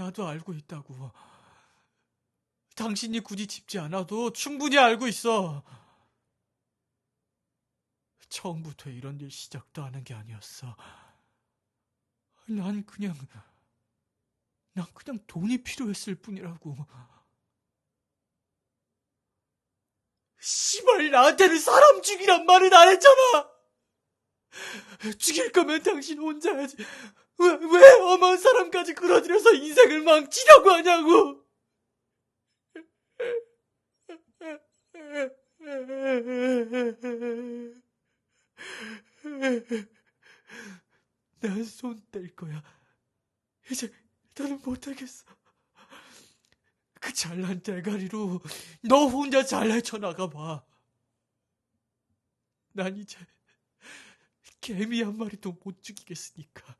나도 알고 있다고. 당신이 굳이 짚지 않아도 충분히 알고 있어. 처음부터 이런 일 시작도 하는 게 아니었어. 난 그냥, 난 그냥 돈이 필요했을 뿐이라고. 씨발, 나한테는 사람 죽이란 말은 안 했잖아! 죽일 거면 당신 혼자 하지. 왜, 왜 엄한 사람까지 끌어들여서 인생을 망치려고 하냐고! 난 손 뗄 거야. 이제 더는 못하겠어. 그 잘난 대가리로 너 혼자 잘 헤쳐나가 봐. 난 이제 개미 한 마리도 못 죽이겠으니까.